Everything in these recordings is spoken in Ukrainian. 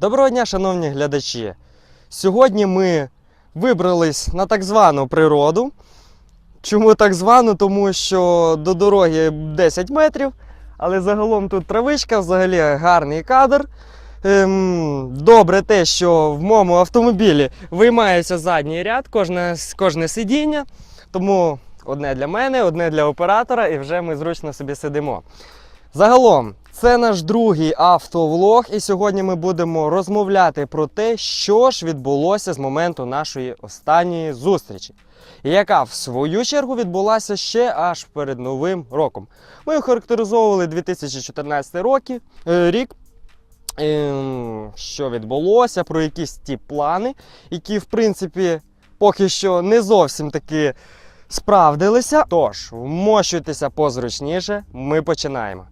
Доброго дня, шановні глядачі! Сьогодні ми вибрались на так звану природу. Чому так звану? Тому що до дороги 10 метрів, але загалом тут травичка, взагалі гарний кадр. Ем, добре те, що в моєму автомобілі виймається задній ряд, кожне, кожне сидіння. Тому одне для мене, одне для оператора, і вже ми зручно собі сидимо. Загалом, це наш другий автовлог, і сьогодні ми будемо розмовляти про те, що ж відбулося з моменту нашої останньої зустрічі, яка в свою чергу відбулася ще аж перед Новим роком. Ми охарактеризовували 2014 роки, е, рік. ем, Що відбулося, про якісь ті плани, які, в принципі, поки що не зовсім таки справдилися. Тож, вмощуйтеся позручніше, ми починаємо.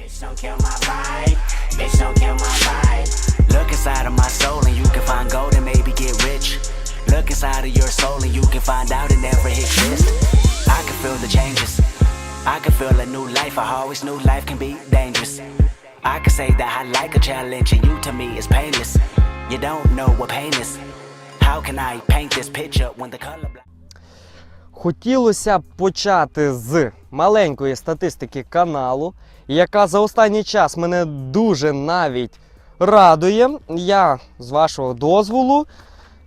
Bitch, don't kill my vibe. Bitch, don't kill my vibe. Look inside of my soul and you can find gold and maybe get rich. Look inside of your soul and you can find out it never exists. I can feel the changes. I can feel a new life. I always knew life can be dangerous. I can say that I like a challenge and you to me is painless. You don't know what pain is. How can I paint this picture when the color? Хотілося б почати з маленької статистики каналу, яка за останній час мене дуже навіть радує. Я з вашого дозволу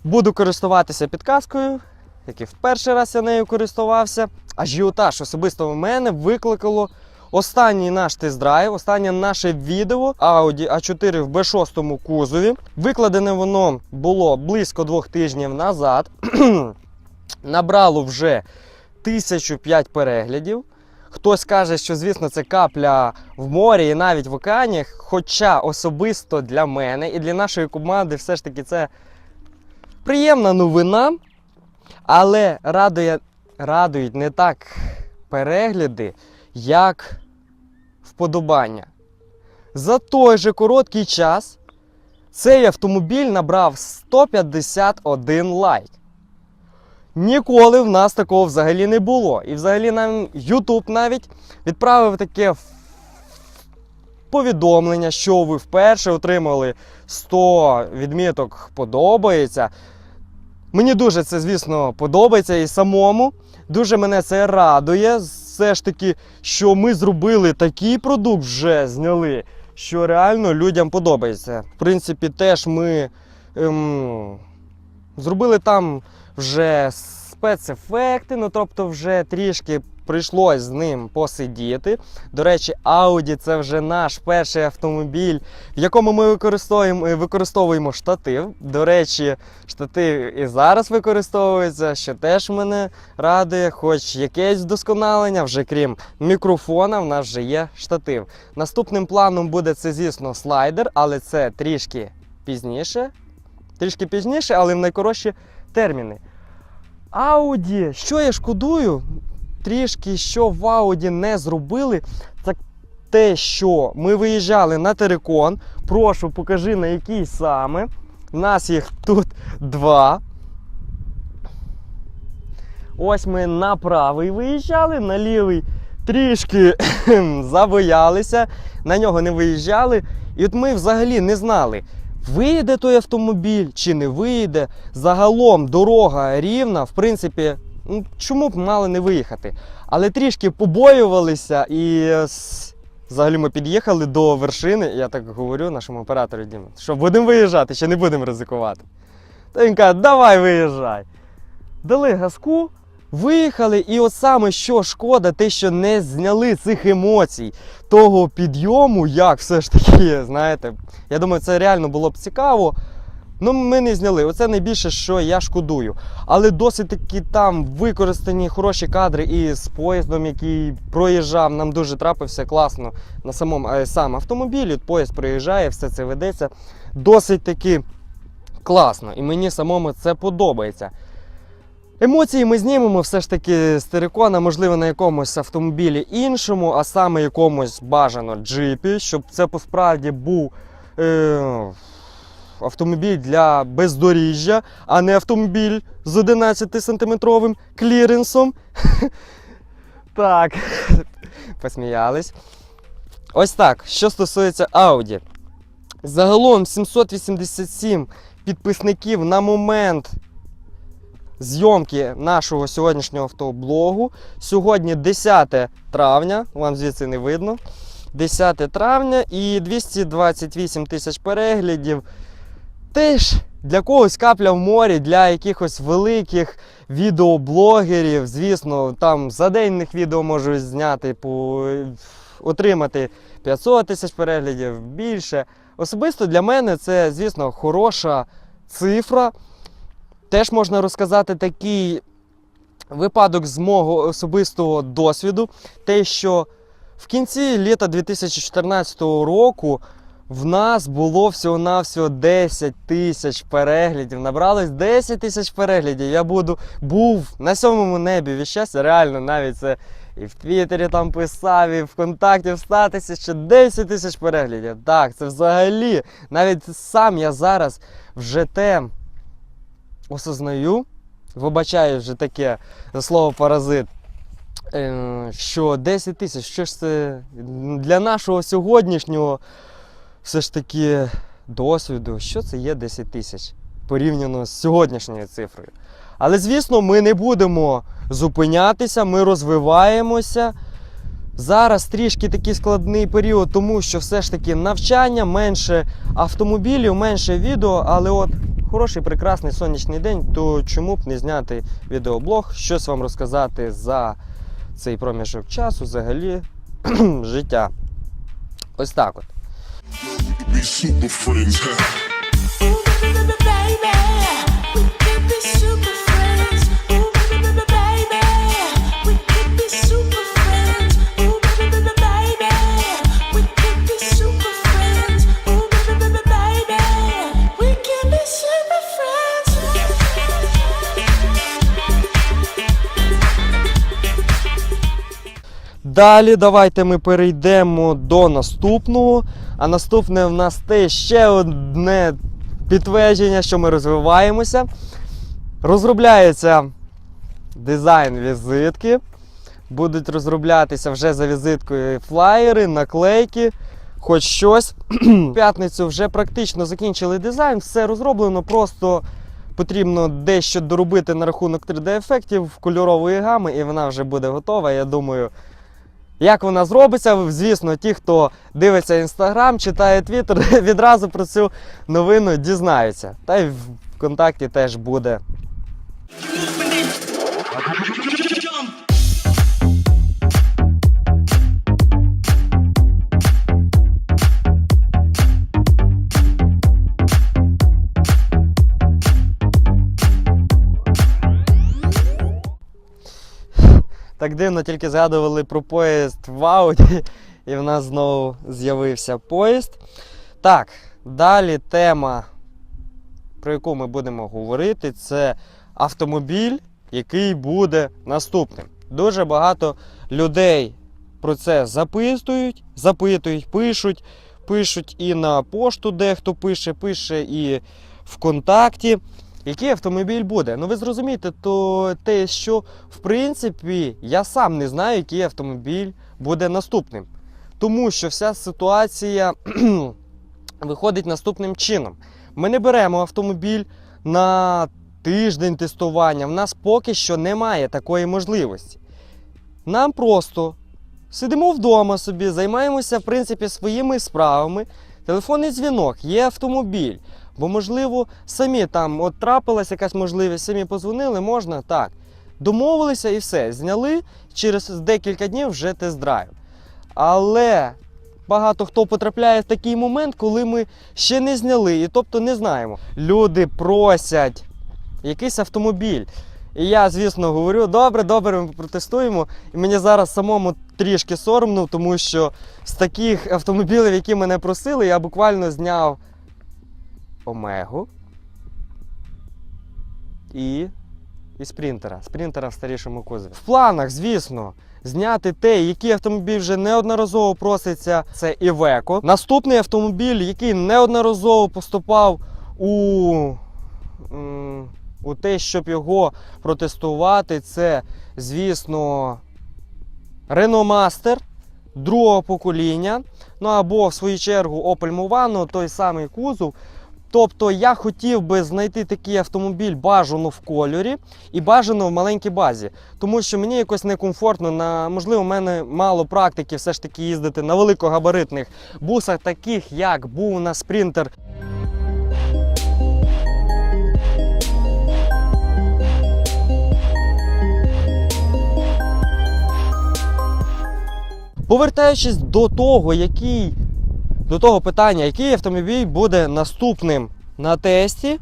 буду користуватися підказкою, як і в перший раз я нею користувався. Ажіотаж особисто в мене викликало останній наш тест-драйв, останнє наше відео Audi A4 в B6 кузові. Викладене воно було близько двох тижнів назад. Набрало вже 1005 переглядів. Хтось каже, що, звісно, це капля в морі і навіть в океані. Хоча особисто для мене і для нашої команди все ж таки це приємна новина. Але радує, радують не так перегляди, як вподобання. За той же короткий час цей автомобіль набрав 151 лайк. Ніколи в нас такого взагалі не було. І взагалі нам YouTube навіть відправив таке повідомлення, що ви вперше отримали 100 відміток подобається. Мені дуже це, звісно, подобається і самому. Дуже мене це радує. Все ж таки, що ми зробили такий продукт, вже зняли, що реально людям подобається. В принципі, теж ми ем, зробили там вже спецефекти, ну тобто вже трішки прийшлось з ним посидіти. До речі, Audi це вже наш перший автомобіль, в якому ми використовуємо, використовуємо штатив. До речі, штатив і зараз використовується, що теж мене радує, хоч якесь вдосконалення, вже крім мікрофона, в нас вже є штатив. Наступним планом буде це, звісно, слайдер, але це трішки пізніше. Трішки пізніше, але в найкоротші терміни. Ауді, що я шкодую? Трішки що в Ауді не зробили, це те, що ми виїжджали на Терекон. Прошу, покажи на який саме. У нас їх тут два. Ось ми на правий виїжджали, на лівий трішки забоялися, на нього не виїжджали. І от ми взагалі не знали, виїде той автомобіль чи не виїде. Загалом дорога рівна, в принципі, ну, чому б мали не виїхати? Але трішки побоювалися і взагалі ми під'їхали до вершини. Я так говорю нашому оператору Діму, що будемо виїжджати, чи не будемо ризикувати. Та він каже, давай виїжджай. Дали газку, виїхали, і от саме що шкода, те, що не зняли цих емоцій, того підйому, як все ж таки, знаєте, я думаю, це реально було б цікаво. Ну, ми не зняли. Оце найбільше, що я шкодую. Але досить таки там використані хороші кадри і з поїздом, який проїжджав, нам дуже трапився класно на самому е, сам автомобілі. Поїзд проїжджає, все це ведеться. Досить таки класно. І мені самому це подобається. Емоції ми знімемо все ж таки з терикона, можливо, на якомусь автомобілі іншому, а саме якомусь бажано джипі, щоб це посправді був е, автомобіль для бездоріжжя, а не автомобіль з 11-сантиметровим кліренсом. Так, посміялись. Ось так. Що стосується Audi. Загалом 787 підписників на момент зйомки нашого сьогоднішнього автоблогу. Сьогодні 10 травня, вам звідси не видно. 10 травня і 228 тисяч переглядів. Теж для когось капля в морі, для якихось великих відеоблогерів. Звісно, там за день них відео можуть зняти, по, отримати 500 тисяч переглядів більше. Особисто для мене це, звісно, хороша цифра. Теж можна розказати такий випадок з мого особистого досвіду. Те, що в кінці літа 2014 року в нас було всього-навсього 10 тисяч переглядів. Набралось 10 тисяч переглядів. Я буду, був на сьомому небі від щастя. Реально, навіть це і в Твіттері там писав, і ВКонтакті в статусі ще 10 тисяч переглядів. Так, це взагалі. Навіть сам я зараз вже те осознаю, вибачаю вже таке за слово паразит. е, Що 10 тисяч, що ж це для нашого сьогоднішнього все ж таки досвіду, що це є 10 тисяч порівняно з сьогоднішньою цифрою. Але, звісно, ми не будемо зупинятися, ми розвиваємося. Зараз трішки такий складний період, тому що все ж таки навчання, менше автомобілів, менше відео, але от хороший, прекрасний сонячний день, то чому б не зняти відеоблог, щось вам розказати за цей проміжок часу, взагалі життя. Ось так от. be super friends. Baby, Далі давайте ми перейдемо до наступного. А наступне в нас те ще одне підтвердження, що ми розвиваємося. Розробляється дизайн візитки. Будуть розроблятися вже за візиткою флаєри, наклейки, хоч щось. В п'ятницю вже практично закінчили дизайн, все розроблено, просто потрібно дещо доробити на рахунок 3D-ефектів кольорової гами, і вона вже буде готова. Я думаю, як вона зробиться, звісно, ті, хто дивиться інстаграм, читає твіттер, відразу про цю новину дізнаються. Та й в ВКонтакті теж буде. Так дивно, тільки згадували про поїзд в Ауді, і в нас знову з'явився поїзд. Так, далі тема, про яку ми будемо говорити, це автомобіль, який буде наступним. Дуже багато людей про це запитують, запитують, пишуть, пишуть і на пошту, дехто пише, пише і ВКонтакті. Який автомобіль буде? Ну ви зрозумієте, то те, що в принципі я сам не знаю, який автомобіль буде наступним. Тому що вся ситуація виходить наступним чином. Ми не беремо автомобіль на тиждень тестування. В нас поки що немає такої можливості. Нам просто сидимо вдома собі, займаємося в принципі своїми справами. Телефонний дзвінок, є автомобіль. Бо, можливо, самі там от трапилась якась можливість, самі позвонили, можна так. Домовилися і все. Зняли через декілька днів вже тест-драйв. Але багато хто потрапляє в такий момент, коли ми ще не зняли, і тобто не знаємо. Люди просять якийсь автомобіль. І я, звісно, говорю, добре, добре, ми протестуємо. І мені зараз самому трішки соромно, тому що з таких автомобілів, які мене просили, я буквально зняв Омегу і, і спринтера. Спринтера в старішому кузові. В планах, звісно, зняти те, який автомобіль вже неодноразово проситься, це Івеко. Наступний автомобіль, який неодноразово поступав у, у те, щоб його протестувати, це, звісно, Master. другого покоління. Ну або в свою чергу Opel Movano, той самий кузов. Тобто я хотів би знайти такий автомобіль бажано в кольорі і бажано в маленькій базі. Тому що мені якось некомфортно, на, можливо, в мене мало практики все ж таки їздити на великогабаритних бусах, таких як був на спринтер Повертаючись до того, який до того питання, який автомобіль буде наступним на тесті,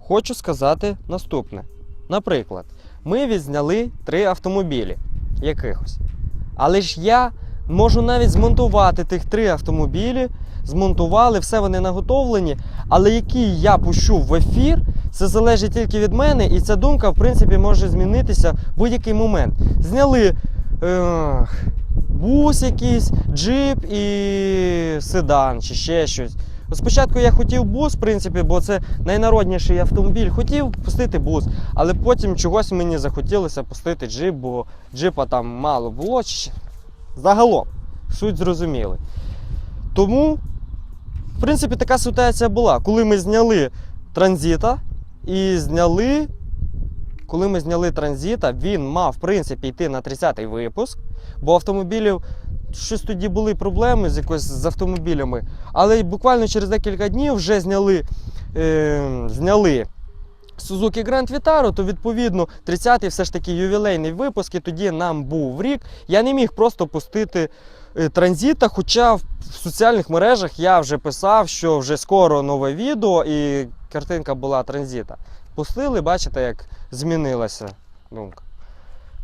хочу сказати наступне. Наприклад, ми відзняли три автомобілі якихось. Але ж я можу навіть змонтувати тих три автомобілі, змонтували, все вони наготовлені. Але який я пущу в ефір, це залежить тільки від мене, і ця думка, в принципі, може змінитися в будь-який момент. Зняли. Ех, бус якийсь, джип і седан чи ще щось. Спочатку я хотів бус, в принципі, бо це найнародніший автомобіль. Хотів пустити бус, але потім чогось мені захотілося пустити джип, бо джипа там мало було. Загалом, суть зрозуміли. Тому, в принципі, така ситуація була. Коли ми зняли транзита і зняли. Коли ми зняли транзита, він мав в принципі йти на 30-й випуск, бо автомобілів щось тоді були проблеми з якось з автомобілями. Але буквально через декілька днів вже зняли, е, зняли Suzuki Grand Vitara, то відповідно 30-й все ж таки ювілейний випуск, і тоді нам був рік. Я не міг просто пустити е, транзита, хоча в в соціальних мережах я вже писав, що вже скоро нове відео і картинка була транзита. Пустили, бачите, як змінилася думка.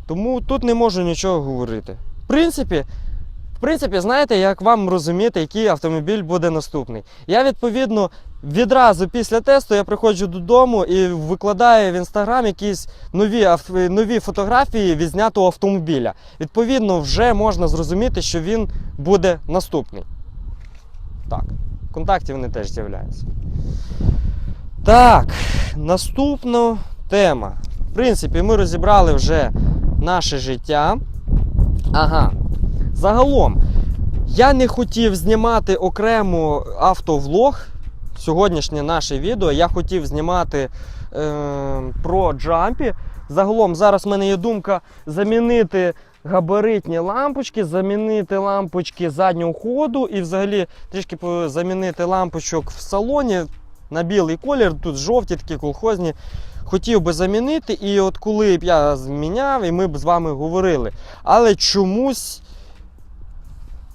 Тому тут не можу нічого говорити. В принципі, в принципі, знаєте, як вам розуміти, який автомобіль буде наступний. Я відповідно відразу після тесту я приходжу додому і викладаю в інстаграм якісь нові, нові фотографії відзнятого автомобіля. Відповідно, вже можна зрозуміти, що він буде наступний. Так, в контакті вони теж з'являються. Так, наступна тема. В принципі, ми розібрали вже наше життя. Ага. Загалом, я не хотів знімати окремо автовлог. Сьогоднішнє наше відео. Я хотів знімати е, про джампі. Загалом, зараз в мене є думка замінити габаритні лампочки, замінити лампочки заднього ходу і взагалі трішки замінити лампочок в салоні на білий колір. Тут жовті такі колхозні. Хотів би замінити, і от коли б я зміняв, і ми б з вами говорили. Але чомусь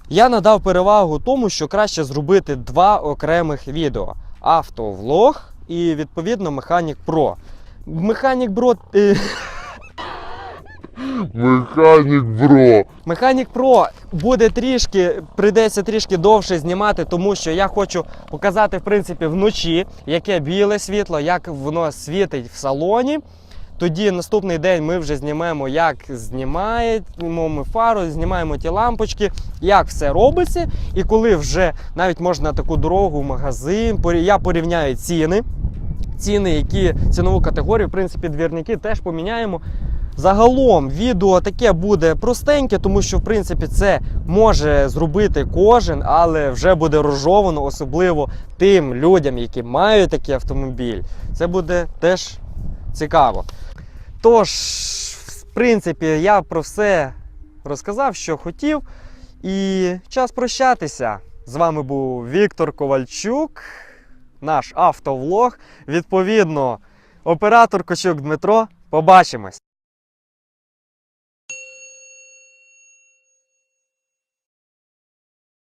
я надав перевагу тому, що краще зробити два окремих відео: автовлог і відповідно Механік Про. Механік Про. Механік бро. Механік Pro буде трішки, прийдеться трішки довше знімати, тому що я хочу показати, в принципі, вночі, яке біле світло, як воно світить в салоні. Тоді наступний день ми вже знімемо, як знімаємо ми фару, знімаємо ті лампочки, як все робиться. І коли вже навіть можна таку дорогу в магазин, я порівняю ціни. Ціни, які цінову категорію, в принципі, двірники теж поміняємо. Загалом відео таке буде простеньке, тому що в принципі це може зробити кожен, але вже буде розжовано, особливо тим людям, які мають такий автомобіль. Це буде теж цікаво. Тож, в принципі, я про все розказав, що хотів. І час прощатися. З вами був Віктор Ковальчук, наш автовлог. Відповідно, оператор Кочук Дмитро. Побачимось!